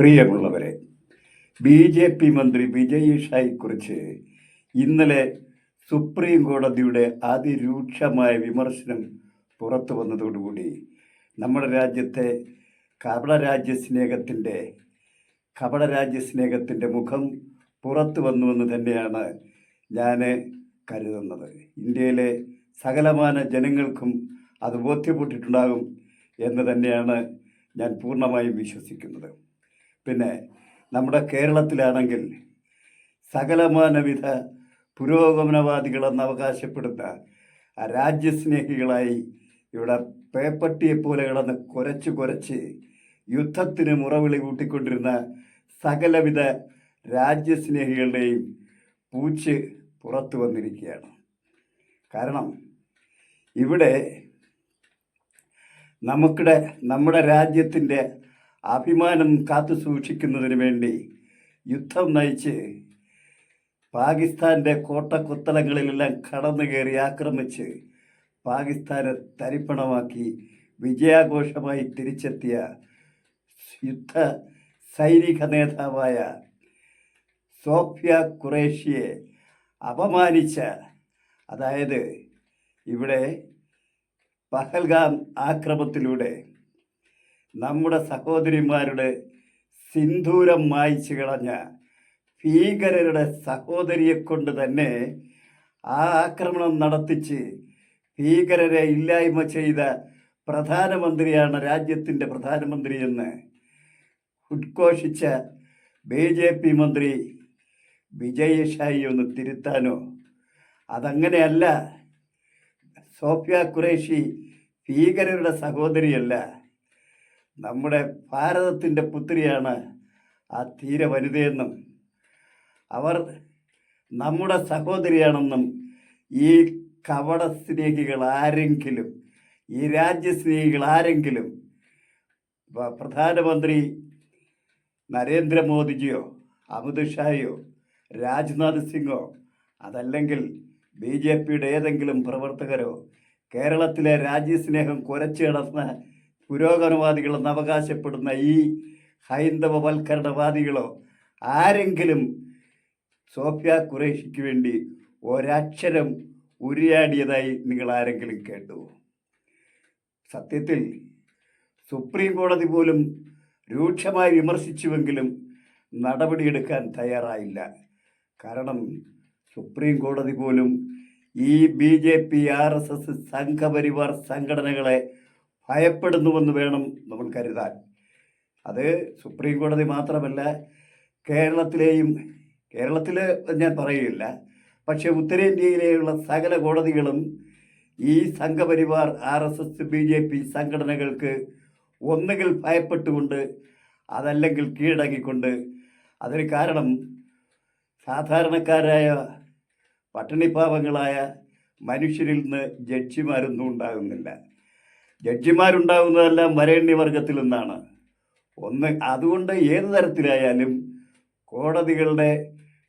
പ്രിയമുള്ളവരെ B J P മന്ത്രി വിജയ് ഷായെക്കുറിച്ച് ഇന്നലെ സുപ്രീം കോടതിയുടെ അതിരൂക്ഷമായ വിമർശനം പുറത്തു വന്നതോടുകൂടി നമ്മുടെ രാജ്യത്തെ കപട രാജ്യസ്നേഹത്തിന്റെ കപട രാജ്യസ്നേഹത്തിന്റെ മുഖം പുറത്തു വന്നുവെന്ന് തന്നെയാണ് ഞാൻ കരുതുന്നത്. ഇന്ത്യയിലെ സകലമാന ജനങ്ങൾക്കും അത് ബോധ്യപ്പെട്ടിട്ടുണ്ടാകും എന്ന് തന്നെയാണ് ഞാൻ പൂർണമായും വിശ്വസിക്കുന്നത്. പിന്നെ നമ്മുടെ കേരളത്തിലാണെങ്കിൽ സകലമാനവിധ പുരോഗമനവാദികളെന്ന് അവകാശപ്പെടുന്ന രാജ്യസ്നേഹികളായി ഇവിടെ പേപ്പട്ടിയെപ്പോലെ കിടന്ന് കുരച്ച് കുരച്ച് യുദ്ധത്തിന് മുറവിളി കൂട്ടിക്കൊണ്ടിരുന്ന സകലവിധ രാജ്യസ്നേഹികളുടെയും പൂച്ച് പുറത്തു വന്നിരിക്കുകയാണ്. കാരണം ഇവിടെ നമുക്കിടെ നമ്മുടെ രാജ്യത്തിന്റെ അഭിമാനം കാത്തു സൂക്ഷിക്കുന്നതിന് വേണ്ടി യുദ്ധം നയിച്ച് പാകിസ്ഥാന്റെ കോട്ടക്കുത്തലങ്ങളിലെല്ലാം കടന്നു കയറി ആക്രമിച്ച് പാകിസ്ഥാനെ തരിപ്പണമാക്കി വിജയാഘോഷമായി തിരിച്ചെത്തിയ യുദ്ധ സൈനിക നേതാവായ സോഫിയ ഖുറേഷിയെ അപമാനിച്ച അതായത് ഇവിടെ പഹൽഗാം ആക്രമത്തിലൂടെ നമ്മുടെ സഹോദരിമാരുടെ സിന്ദൂരം മായിച്ചു കളഞ്ഞ ഭീകരരുടെ സഹോദരിയെ കൊണ്ട് തന്നെ ആ ആക്രമണം നടത്തിച്ച് ഭീകരരെ ഇല്ലായ്മ ചെയ്ത പ്രധാനമന്ത്രിയാണ് രാജ്യത്തിന്റെ പ്രധാനമന്ത്രിയെന്ന് ഉദ്ഘോഷിച്ച ബി ജെ പി മന്ത്രി വിജയ് ഷായി ഒന്ന് തിരുത്താനോ? അതങ്ങനെയല്ല സോഫിയ ഖുറേഷി ഭീകരരുടെ സഹോദരിയല്ല. നമ്മുടെ ഭാരതത്തിന്റെ പുത്രിയാണ് ആ തീര വനിതയെന്നും അവർ നമ്മുടെ സഹോദരിയാണെന്നും ഈ കവട സ്നേഹികൾ ആരെങ്കിലും ഈ രാജ്യസ്നേഹികൾ ആരെങ്കിലും പ്രധാനമന്ത്രി നരേന്ദ്രമോദിജിയോ അമിത് ഷായോ രാജ്നാഥ് സിംഗോ അതല്ലെങ്കിൽ ബി ജെ പിയുടെ ഏതെങ്കിലും പ്രവർത്തകരോ കേരളത്തിലെ രാജ്യസ്നേഹം കുരച്ചു കിടന്ന പുരോഗമനവാദികളെന്ന് അവകാശപ്പെടുന്ന ഈ ഹൈന്ദവവൽക്കരണവാദികളോ ആരെങ്കിലും സോഫിയ ഖുറേഷിക്ക് വേണ്ടി ഒരക്ഷരം ഉരിയാടിയതായി നിങ്ങൾ ആരെങ്കിലും കേട്ടു? സത്യത്തിൽ സുപ്രീം കോടതി പോലും രൂക്ഷമായി വിമർശിച്ചുവെങ്കിലും നടപടിയെടുക്കാൻ തയ്യാറായില്ല. കാരണം സുപ്രീം കോടതി പോലും ഈ B J P R S S Sangh Parivar സംഘടനകളെ ഭയപ്പെടുന്നുവെന്ന് വേണം നമ്മൾ കരുതാൻ. അത് സുപ്രീം കോടതി മാത്രമല്ല കേരളത്തിലെയും കേരളത്തിൽ ഞാൻ പറയുകയില്ല പക്ഷേ ഉത്തരേന്ത്യയിലെയുള്ള സകല കോടതികളും ഈ Sangh Parivar R S S B J P സംഘടനകൾക്ക് ഒന്നുകിൽ ഭയപ്പെട്ടുകൊണ്ട് അതല്ലെങ്കിൽ കീഴടങ്ങിക്കൊണ്ട് അതിന് കാരണം സാധാരണക്കാരായ പട്ടിണിപ്പാവങ്ങളായ മനുഷ്യരിൽ നിന്ന് ജഡ്ജിമാരൊന്നും ഉണ്ടാകുന്നില്ല. ജഡ്ജിമാരുണ്ടാകുന്നതെല്ലാം വരേണ്യ വർഗത്തിൽ നിന്നാണ്. ഒന്ന് അതുകൊണ്ട് ഏത് തരത്തിലായാലും കോടതികളുടെ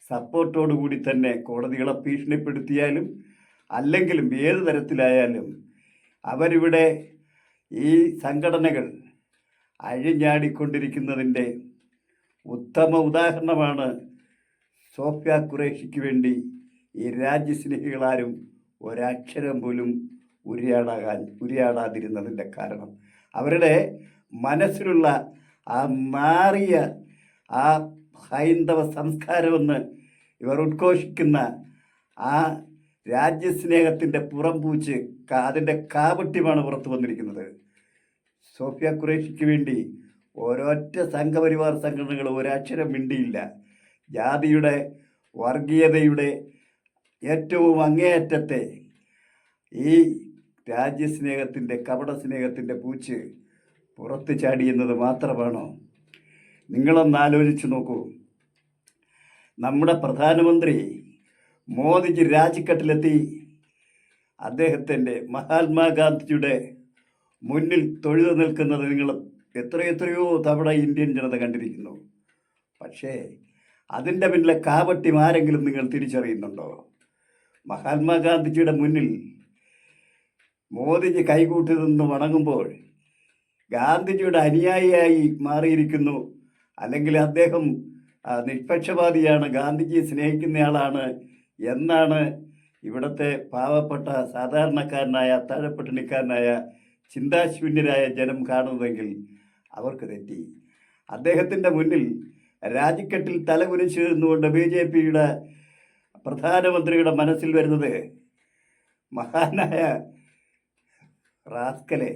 സപ്പോർട്ടോടു കൂടി തന്നെ കോടതികളെ ഭീഷണിപ്പെടുത്തിയാലും അല്ലെങ്കിലും ഏത് തരത്തിലായാലും അവരിവിടെ ഈ സംഘടനകൾ അഴിഞ്ഞാടിക്കൊണ്ടിരിക്കുന്നതിന്റെ ഉത്തമ ഉദാഹരണമാണ് സോഫിയ ഖുറേഷിക്ക് വേണ്ടി ഈ രാജ്യസ്നേഹികളാരും ഒരക്ഷരം പോലും ഉരിയാടാകാൻ ഉരിയാടാതിരുന്നതിന്റെ കാരണം. അവരുടെ മനസ്സിലുള്ള ആ മാറിയ ആ ഹൈന്ദവ സംസ്കാരമെന്ന് ഇവർ ഉദ്ഘോഷിക്കുന്ന ആ രാജ്യസ്നേഹത്തിന്റെ പുറംപൂച്ച് പൂച്ച് അതിന്റെ കാപട്യമാണ് പുറത്തു വന്നിരിക്കുന്നത്. സോഫിയ ഖുറേഷിക്ക് വേണ്ടി ഒരൊറ്റ സംഘപരിവാർ സംഘടനകൾ ഒരക്ഷരം മിണ്ടിയില്ല. ജാതിയുടെ വർഗീയതയുടെ ഏറ്റവും അങ്ങേയറ്റത്തെ ഈ രാജ്യസ്നേഹത്തിന്റെ കപട സ്നേഹത്തിന്റെ പൂച്ച് പുറത്ത് ചാടിയെന്നത് മാത്രമാണോ? നിങ്ങളൊന്ന് ആലോചിച്ച് നോക്കൂ. നമ്മുടെ പ്രധാനമന്ത്രി മോദിജി രാജിക്കട്ടിലെത്തി. അദ്ദേഹത്തിന്റെ മഹാത്മാഗാന്ധിജിയുടെ മുന്നിൽ തൊഴുതു നിൽക്കുന്നത് നിങ്ങൾ എത്രയെത്രയോ തവണ ഇന്ത്യൻ ജനത കണ്ടിരിക്കുന്നു. പക്ഷേ അതിന്റെ പിന്നിലെ കാപട്യം ആരെങ്കിലും നിങ്ങൾ തിരിച്ചറിയുന്നുണ്ടോ? മഹാത്മാഗാന്ധിജിയുടെ മുന്നിൽ മോദിജി കൈകൂട്ടി നിന്ന് വണങ്ങുമ്പോൾ ഗാന്ധിജിയുടെ അനുയായിയായി മാറിയിരിക്കുന്നു. അല്ലെങ്കിൽ അദ്ദേഹം നിഷ്പക്ഷവാദിയാണ് ഗാന്ധിജിയെ സ്നേഹിക്കുന്നയാളാണ് എന്നാണ് ഇവിടുത്തെ പാവപ്പെട്ട സാധാരണക്കാരനായ അത്താഴപ്പട്ടിണിക്കാരനായ ചിന്താശൂന്യരായ ജനം കാണുന്നതെങ്കിൽ അവർക്ക് തെറ്റി. അദ്ദേഹത്തിന്റെ മുന്നിൽ രാജിക്കെട്ടിൽ തലകുനിച്ച് നിന്നുകൊണ്ട് ബി ജെ പിയുടെ പ്രധാനമന്ത്രിയുടെ മനസ്സിൽ വരുന്നത് മഹാനായ റാസ്കലെ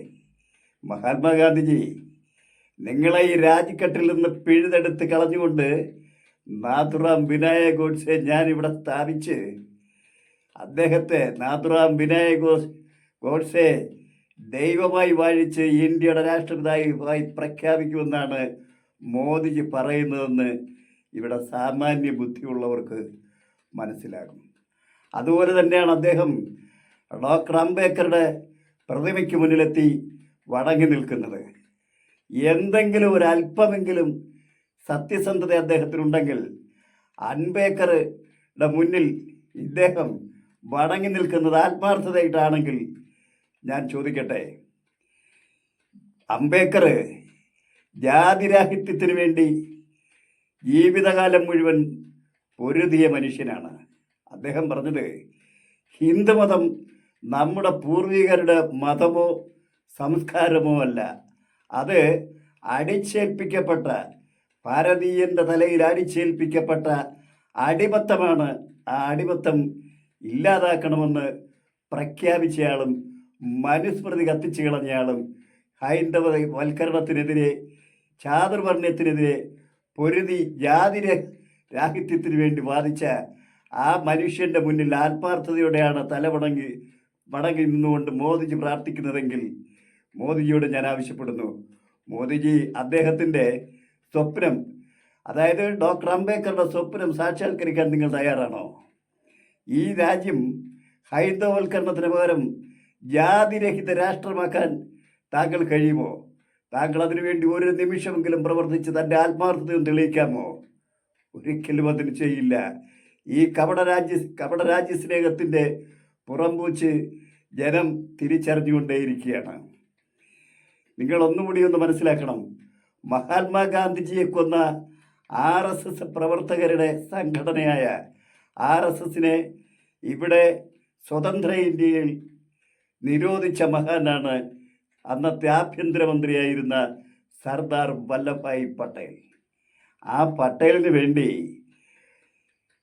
മഹാത്മാഗാന്ധിജി നിങ്ങളെ ഈ രാജിക്കെട്ടിൽ നിന്ന് പിഴുതെടുത്ത് കളഞ്ഞുകൊണ്ട് നാഥുറാം വിനായ ഗോഡ്സെ ഞാനിവിടെ സ്ഥാപിച്ച് അദ്ദേഹത്തെ നാഥുറാം വിനായ ഗോസ് ഗോഡ്സെ ദൈവമായി വാഴിച്ച് ഇന്ത്യയുടെ രാഷ്ട്രപിതാവായി പ്രഖ്യാപിക്കുമെന്നാണ് മോദിജി പറയുന്നതെന്ന് ഇവിടെ സാമാന്യ ബുദ്ധിയുള്ളവർക്ക് മനസ്സിലാകും. അതുപോലെ തന്നെയാണ് അദ്ദേഹം ഡോക്ടർ അംബേദ്കറുടെ പ്രതിമയ്ക്ക് മുന്നിലെത്തി വടങ്ങി നിൽക്കുന്നത്. എന്തെങ്കിലും ഒരു അല്പമെങ്കിലും സത്യസന്ധത അദ്ദേഹത്തിനുണ്ടെങ്കിൽ അൻബേക്കറുടെ മുന്നിൽ ഇദ്ദേഹം വടങ്ങി നിൽക്കുന്നത് ആത്മാർത്ഥതയായിട്ടാണെങ്കിൽ ഞാൻ ചോദിക്കട്ടെ? അംബേക്കർ ജാതിരാഹിത്യത്തിന് വേണ്ടി ജീവിതകാലം മുഴുവൻ പൊരുതിയ മനുഷ്യനാണ്. അദ്ദേഹം പറഞ്ഞത് ഹിന്ദുമതം നമ്മുടെ പൂർവികരുടെ മതമോ സംസ്കാരമോ അല്ല. അത് അടിച്ചേൽപ്പിക്കപ്പെട്ട ഭാരതീയന്റെ തലയിൽ അടിച്ചേൽപ്പിക്കപ്പെട്ട അടിമത്തമാണ്. ആ അടിമത്തം ഇല്ലാതാക്കണമെന്ന് പ്രഖ്യാപിച്ചയാളും മനുസ്മൃതി കത്തിച്ചു കളഞ്ഞയാളും ഹൈന്ദവ വൽക്കരണത്തിനെതിരെ ചാതുർവർണയത്തിനെതിരെ പൊരുതി ജാതി രാഹിത്യത്തിന് വേണ്ടി വാദിച്ച ആ മനുഷ്യന്റെ മുന്നിൽ ആത്മാർത്ഥതയോടെയാണ് തലമടങ്ങി മടങ്ങി നിന്നുകൊണ്ട് മോദിജി പ്രാർത്ഥിക്കുന്നതെങ്കിൽ മോദിജിയോട് ഞാൻ ആവശ്യപ്പെടുന്നു. മോദിജി അദ്ദേഹത്തിന്റെ സ്വപ്നം അതായത് ഡോക്ടർ അംബേദ്കറുടെ സ്വപ്നം സാക്ഷാത്കരിക്കാൻ നിങ്ങൾ തയ്യാറാണോ? ഈ രാജ്യം ഹൈന്ദവൽക്കരണത്തിന് പകരം ജാതിരഹിത രാഷ്ട്രമാക്കാൻ താങ്കൾ കഴിയുമോ? താങ്കൾ അതിനുവേണ്ടി ഒരു നിമിഷമെങ്കിലും പ്രവർത്തിച്ച് തന്റെ ആത്മാർത്ഥതയും തെളിയിക്കാമോ? ഒരിക്കലും അതിന് ചെയ്യില്ല. ഈ കപടരാജ്യ കപടരാജ്യ കപട രാജ്യസ്നേഹത്തിന്റെ പുറംപൂച്ച് ജനം തിരിച്ചറിഞ്ഞുകൊണ്ടേയിരിക്കുകയാണ്. നിങ്ങൾ ഒന്നുകൂടി ഒന്ന് മനസ്സിലാക്കണം. മഹാത്മാഗാന്ധിജിയെ കൊന്ന ആർ എസ് എസ് പ്രവർത്തകരുടെ സംഘടനയായ ആർ എസ് എസിനെ ഇവിടെ സ്വതന്ത്ര ഇന്ത്യയിൽ നിരോധിച്ച മഹാനാണ് അന്നത്തെ ആഭ്യന്തരമന്ത്രിയായിരുന്ന സർദാർ വല്ലഭായ് പട്ടേൽ. ആ പട്ടേലിന് വേണ്ടി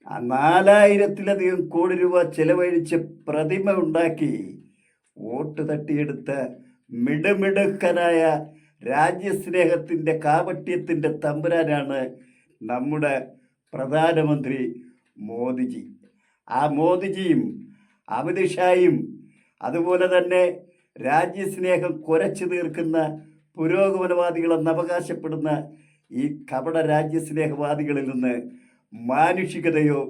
നാലായിരത്തിലധികം കോടി രൂപ ചെലവഴിച്ച് പ്രതിമ ഉണ്ടാക്കി വോട്ട് തട്ടിയെടുത്ത മിടുമിടുക്കനായ രാജ്യസ്നേഹത്തിന്റെ കാപട്യത്തിന്റെ തമ്പുരാനാണ് നമ്മുടെ പ്രധാനമന്ത്രി മോദിജി. ആ മോദിജിയും അമിത്ഷായും അതുപോലെ തന്നെ രാജ്യസ്നേഹം കുരച്ചു തീർക്കുന്ന പുരോഗമനവാദികളെന്ന് അവകാശപ്പെടുന്ന ഈ കപട രാജ്യസ്നേഹവാദികളിൽ നിന്ന് മാനുഷികതയോ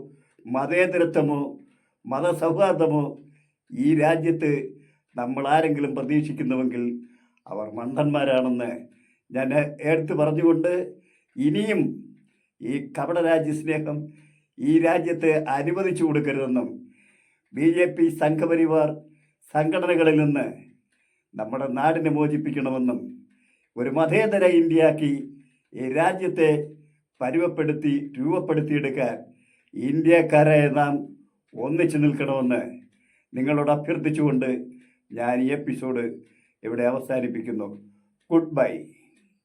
മതേതരത്വമോ മതസൗഹാർദ്ദമോ ഈ രാജ്യത്ത് നമ്മൾ ആരെങ്കിലും പ്രതീക്ഷിക്കുന്നുവെങ്കിൽ അവർ മണ്ടന്മാരാണെന്ന് ഞാൻ എടുത്തു പറഞ്ഞുകൊണ്ട് ഇനിയും ഈ കപട രാജ്യസ്നേഹം ഈ രാജ്യത്ത് അനുവദിച്ചു കൊടുക്കരുതെന്നും ബി ജെ പി സംഘപരിവാർ സംഘടനകളിൽ നിന്ന് നമ്മുടെ നാടിനെ മോചിപ്പിക്കണമെന്നും ഒരു മതേതര ഇന്ത്യയാക്കി ഈ രാജ്യത്തെ പരുവപ്പെടുത്തി രൂപപ്പെടുത്തിയെടുക്കാൻ ഇന്ത്യക്കാരെ നാം ഒന്നിച്ചു നിൽക്കണമെന്ന് നിങ്ങളോട് അഭ്യർത്ഥിച്ചുകൊണ്ട് ഞാൻ ഈ എപ്പിസോഡ് ഇവിടെ അവസാനിപ്പിക്കുന്നു. Good bye